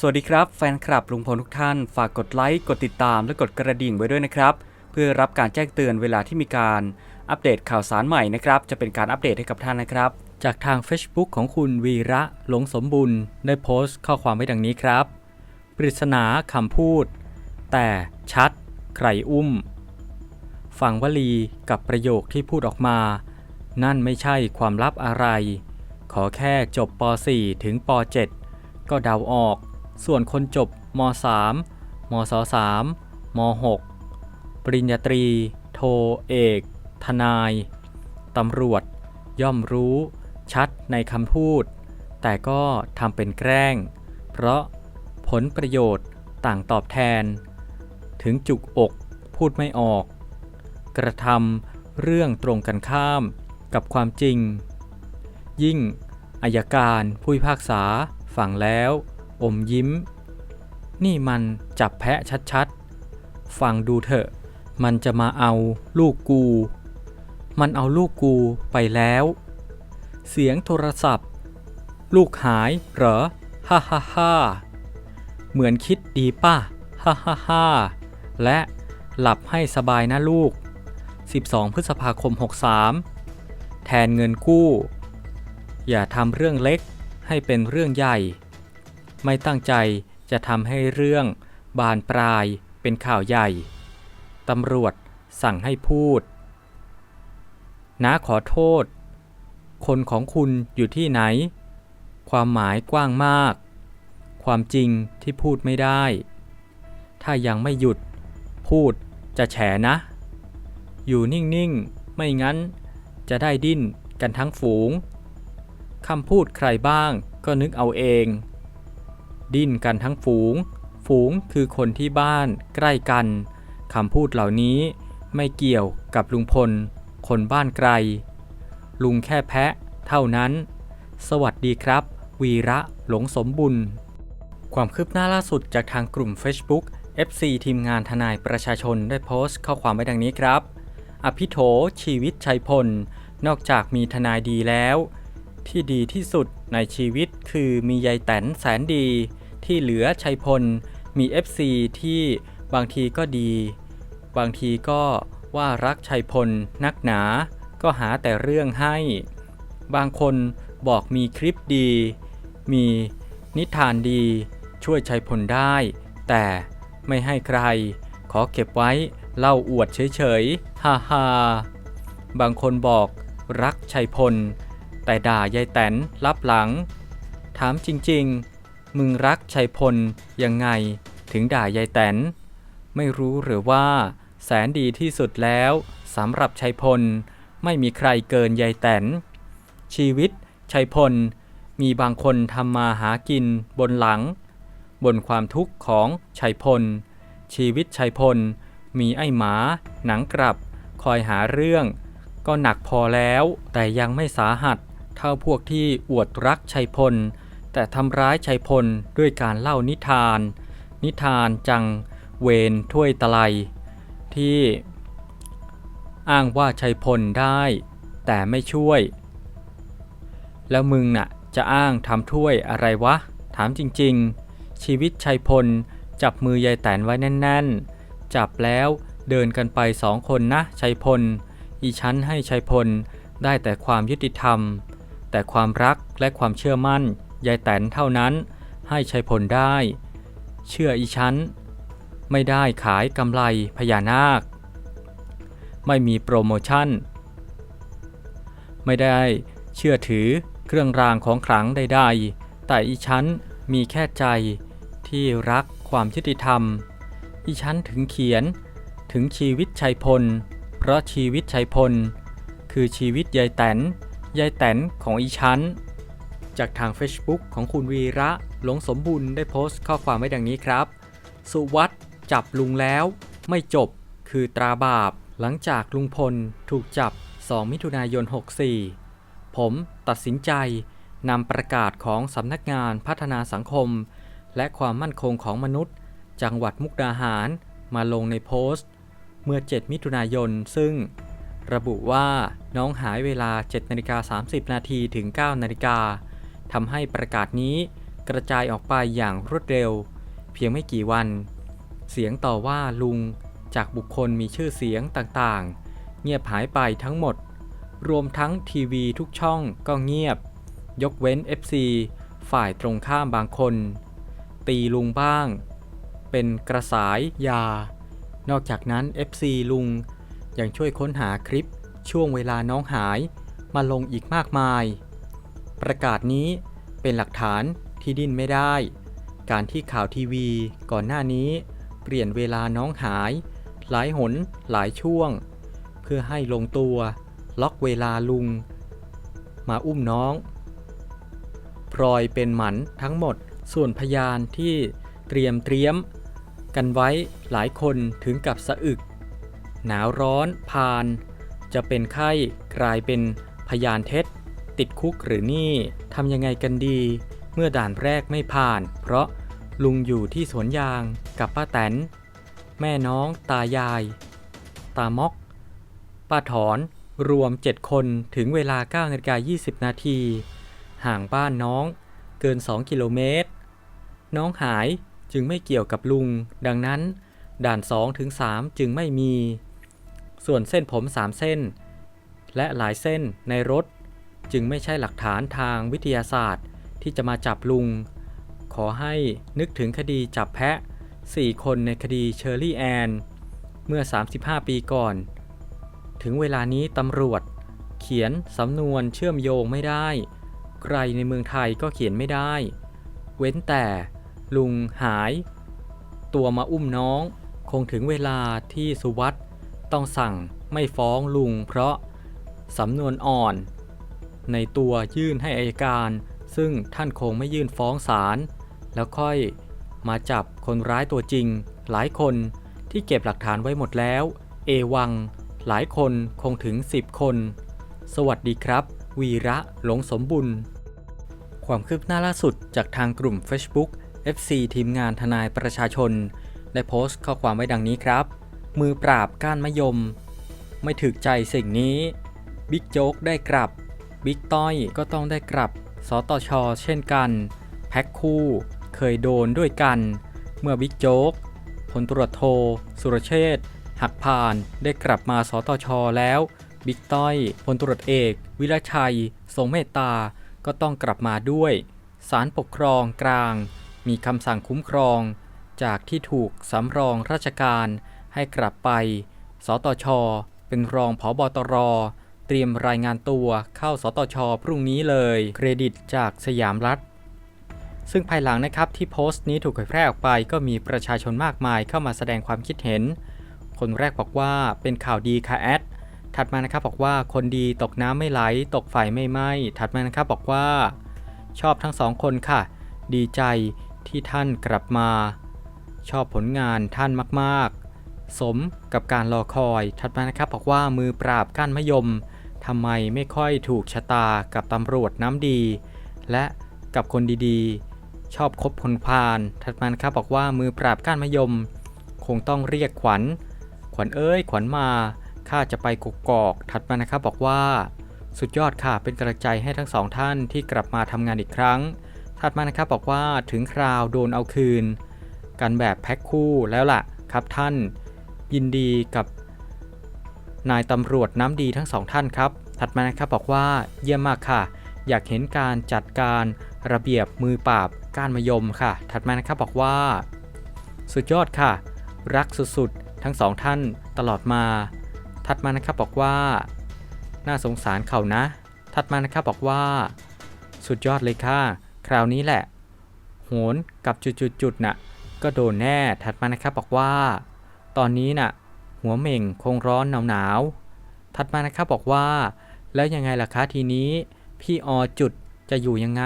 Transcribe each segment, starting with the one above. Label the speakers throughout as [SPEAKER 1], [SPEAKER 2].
[SPEAKER 1] สวัสดีครับแฟนคลับลุงพลทุกท่าน ฝากกดไลค์ กดติดตามและกดกระดิ่งไว้ด้วยนะครับ เพื่อรับการแจ้งเตือนเวลาที่มีการอัปเดตข่าวสารใหม่นะครับ จะเป็นการอัปเดตให้กับท่านนะครับ จากทาง Facebook ของคุณวีระหลงสมบุญได้โพสต์ข้อความไว้ดังนี้ครับ ปริศนาคำพูด แต่ชัด ใครอุ้ม ฟังวลีกับประโยคที่พูดออกมา นั่นไม่ใช่ความลับอะไร ขอแค่จบป .4 ถึงป .7 ก็เดาออก ส่วนคนจบม .3 มศ 3 ม .6 ปริญญาตรี โทเอก ทนาย ตำรวจ ย่อมรู้ชัดในคำพูด แต่ก็ทำเป็นแกล้ง เพราะผลประโยชน์ต่างตอบแทน ถึงจุกอกพูดไม่ออก กระทำเรื่องตรงกันข้ามกับความจริง ยิ่งอายการผู้พิพากษาฟังแล้ว อมยิ้ม นี่มันจับแพะชัดๆ ฟังดูเถอะ มันจะมาเอาลูกกู มันเอาลูกกูไปแล้ว เสียงโทรศัพท์ ลูกหายเหรอ ฮ่าฮ่าฮ่าเหมือนคิดดีป่ะ ฮ่าฮ่าฮ่าและหลับให้สบายนะลูก 12 พฤษภาคม 63 แทนเงินกู้ อย่าทำเรื่องเล็กให้เป็นเรื่องใหญ่ ไม่ตั้งใจจะทำให้เรื่องบานปลายเป็นข่าวใหญ่ ตำรวจสั่งให้พูดน้าขอโทษ คนของคุณอยู่ที่ไหน ความหมายกว้างมาก ความจริงที่พูดไม่ได้ ถ้ายังไม่หยุด พูดจะแฉนะ อยู่นิ่ง ๆ ไม่งั้นจะได้ดิ้นกันทั้งฝูง คำพูดใครบ้างก็นึกเอาเอง ดิ้นกันทั้งฝูง ฝูงคือคนที่บ้านใกล้กันคำพูดเหล่านี้ไม่เกี่ยวกับลุงพล คนบ้านไกล ลุงแค่แพะ เท่านั้น สวัสดีครับ วีระหลงสมบุญ ความคืบหน้าล่าสุดจากทางกลุ่ม Facebook FC ทีมงานทนายประชาชนได้โพสต์ข้อความไว้ดังนี้ครับ อภิโถชีวิตชัยพล นอกจากมีทนายดีแล้ว ที่ดีที่สุดในชีวิตคือมียายแตนแสนดี ที่เหลือชัยพล มี FC ที่บางทีก็ดี บางทีก็ว่ารักชัยพลนักหนา ก็หาแต่เรื่องให้ บางคนบอกมีคลิปดี มีนิทานดี ช่วยชัยพลได้ แต่ไม่ให้ใคร ขอเก็บไว้เล่าอวดเฉยๆฮ่าฮบางคนบอกรักชัยพล แต่ด่ายายแตนรับหลัง ถามจริงๆ มึงรักชัยพลยังไงถึงด่ายายแตน ไม่รู้หรือว่า แสนดีที่สุดแล้วสำหรับชัยพลไม่มีใครเกินยายแตน ชีวิตชัยพลมีบางคนทำมาหากินบนหลัง บนความทุกข์ของชัยพล ชีวิตชัยพลมีไอ้หมา หนังกลับ คอยหาเรื่อง ก็หนักพอแล้วแต่ยังไม่สาหัส เท่าพวกที่อวดรักชัยพล แต่ทำร้ายชัยพลด้วยการเล่านิทาน นิทานจังเวนถ้วยตะไลที่อ้างว่าชัยพลได้แต่ไม่ช่วย แล้วมึงน่ะจะอ้างทำถ้วยอะไรวะ ถามจริงๆ ชีวิตชัยพลจับมือยายแตนไว้แน่น ๆ จับแล้วเดินกันไปสองคนนะชัยพล อีชั้นให้ชัยพลได้แต่ความยุติธรรม แต่ความรักและความเชื่อมั่นยายแตนเท่านั้นให้ชัยพลได้ เชื่ออีชั้น ไม่ได้ขายกำไรพญานาค ไม่มีโปรโมชั่น ไม่ได้เชื่อถือเครื่องรางของขลังใดๆ แต่อีชั้นมีแค่ใจที่รักความยุติธรรม อีชั้นถึงเขียนถึงชีวิตชัยพล เพราะชีวิตชัยพล คือชีวิตยายแตน ยายแตนของอีชั้น จากทาง Facebook ของคุณวีระหลงสมบุญได้โพสต์ข้อความไว้ดังนี้ครับ สุวัตจับลุงแล้ว ไม่จบคือตราบาป หลังจากลุงพลถูกจับ 2 มิถุนายน 64 ผมตัดสินใจนำประกาศของสำนักงานพัฒนาสังคม และความมั่นคงของมนุษย์ จังหวัดมุกดาหารมาลงในโพสต์ เมื่อ 7 มิถุนายนซึ่ง ระบุว่าน้องหายเวลา 7นาฬิกา30 นาทีถึง 9นาฬิกาทำให้ประกาศนี้กระจายออกไปอย่างรวดเร็ว เพียงไม่กี่วัน เสียงต่อว่าลุงจากบุคคลมีชื่อเสียงต่างๆ เงียบหายไปทั้งหมด รวมทั้งทีวีทุกช่องก็เงียบ ยกเว้น FC ฝ่ายตรงข้ามบางคน ตีลุงบ้าง เป็นกระสายยา นอกจากนั้น FC ลุง ยังช่วยค้นหาคลิปช่วงเวลาน้องหายมาลงอีกมากมาย ประกาศนี้เป็นหลักฐานที่ดิ้นไม่ได้ การที่ข่าวทีวีก่อนหน้านี้เปลี่ยนเวลาน้องหาย หลายหนหลายช่วง เพื่อให้ลงตัว ล็อกเวลาลุง มาอุ้มน้องพลอยเป็นหมันทั้งหมดส่วนพยานที่เตรียมเตรียม กันไว้หลายคนถึงกับสะอึก หนาวร้อนพาน จะเป็นไข้กลายเป็นพยานเท็จ ติดคุกหรือนี่ทำยังไงกันดี เมื่อด่านแรกไม่ผ่าน เพราะลุงอยู่ที่สวนยางกับป้าแตน แม่น้องตายาย ตามอกป้าถอนรวม 7 คนถึงเวลา9นาฬิกา20 นาที ห่างบ้านน้องเกิน 2 กิโลเมตร น้องหายจึงไม่เกี่ยวกับลุง ดังนั้น ด่าน 2 ถึง 3 จึงไม่มี ส่วนเส้นผม3เส้น และหลายเส้นในรถ จึงไม่ใช่หลักฐานทางวิทยาศาสตร์ที่จะมาจับลุง ขอให้นึกถึงคดีจับแพะ 4 คนในคดีเชอร์รี่แอน เมื่อ 35 ปีก่อน ถึงเวลานี้ตำรวจ เขียนสำนวนเชื่อมโยงไม่ได้ ใครในเมืองไทยก็เขียนไม่ได้ เว้นแต่ลุงหาย ตัวมาอุ้มน้อง คงถึงเวลาที่สุวัต ต้องสั่งไม่ฟ้องลุงเพราะสำนวนอ่อน ในตัวยื่นให้อายการ ซึ่งท่านคงไม่ยื่นฟ้องศาลแล้วค่อยมาจับคนร้ายตัวจริง หลายคนที่เก็บหลักฐานไว้หมดแล้ว เอวัง หลายคนคงถึง 10 คน สวัสดีครับ วีระหลงสมบุญ ความคืบหน้าล่าสุดจากทางกลุ่ม Facebook FC ทีมงานทนายประชาชน ได้โพสต์ข้อความไว้ดังนี้ครับ มือปราบก้านมะยม ไม่ถึกใจสิ่งนี้ บิ๊กโจ๊กได้กลับ บิ๊กต้อยก็ต้องได้กลับ สตช เช่นกัน แพ็คคู่ เคยโดนด้วยกัน เมื่อบิ๊กโจ๊กพลตรวจโท สุรเชษหักพานได้กลับมาสตช แล้ว บิ๊กต้อยพลตรวจเอก วิรชัย ทรงเมตตา ก็ต้องกลับมาด้วย ศาลปกครองกลาง มีคำสั่งคุ้มครอง จากที่ถูกสำรองราชการ ให้กลับไป สตช เป็นรองผอบอตร เตรียมรายงานตัวเข้าสตช พรุ่งนี้เลย เครดิตจากสยามรัฐ ซึ่งภายหลังนะครับที่โพสต์นี้ถูกเผยแพร่ออกไป ก็มีประชาชนมากมายเข้ามาแสดงความคิดเห็น คนแรกบอกว่าเป็นข่าวดีค่ะแอดถัดมานะครับบอกว่าคนดีตกน้ำไม่ไหล ตกไฟไม่ไหม้ถัดมานะครับบอกว่า ชอบทั้งสองคนค่ะ ดีใจที่ท่านกลับมา ชอบผลงานท่านมากๆ สมกับการรอคอย ถัดมานะครับบอกว่ามือปราบก้านมะยมทำไมไม่ค่อยถูกชะตากับตำรวจน้ำดี และกับคนดีๆ ชอบคบคนพาลถัดมานะครับบอกว่ามือปราบก้านมะยม คงต้องเรียกขวัญ ขวัญเอ้ย ขวัญมาข้าจะไปกกอก ถัดมานะครับบอกว่า สุดยอดค่ะเป็นกระจายให้ทั้งสองท่านที่กลับมาทำงานอีกครั้ง ถัดมานะครับบอกว่าถึงคราวโดนเอาคืน กันแบบแพ็คคู่แล้วล่ะครับท่าน ยินดีกับนายตำรวจน้ำดีทั้งสองท่านครับ ถัดมานะครับบอกว่าเยี่ยมมากค่ะ อยากเห็นการจัดการระเบียบมือปราบก้านมะยมค่ะ ถัดมานะครับบอกว่า สุดยอดค่ะ รักสุดๆ ทั้งสองท่านตลอดมา ถัดมานะครับบอกว่า น่าสงสารเขานะ ถัดมานะครับบอกว่า สุดยอดเลยค่ะ คราวนี้แหละ โหนกับจุดๆๆน่ะก็โดนแน่ ถัดมานะครับบอกว่า ตอนนี้น่ะ หัวเหม่งคงร้อนหนาวๆถัดมานะครับบอกว่า แล้วยังไงล่ะคะทีนี้ พี่อจุดจะอยู่ยังไง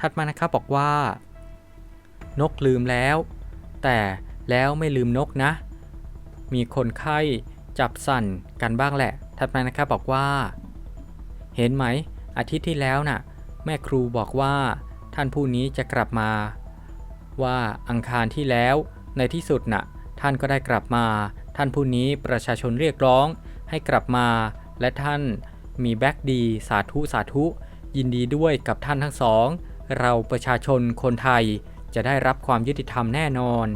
[SPEAKER 1] ถัดมานะครับบอกว่า นกลืมแล้ว แต่แล้วไม่ลืมนกนะ มีคนไข้จับสั่นกันบ้างแหละ ถัดมานะครับบอกว่า เห็นไหม อาทิตย์ที่แล้วน่ะ แม่ครูบอกว่า ท่านผู้นี้จะกลับมา ว่าอังคารที่แล้วในที่สุดน่ะ ท่านก็ได้กลับมา ท่านผู้นี้ประชาชนเรียกร้อง ให้กลับมา และท่านมีแบ็กดีสาธุสาธุ ยินดีด้วยกับท่านทั้งสอง เราประชาชนคนไทยจะได้รับความยุติธรรมแน่นอน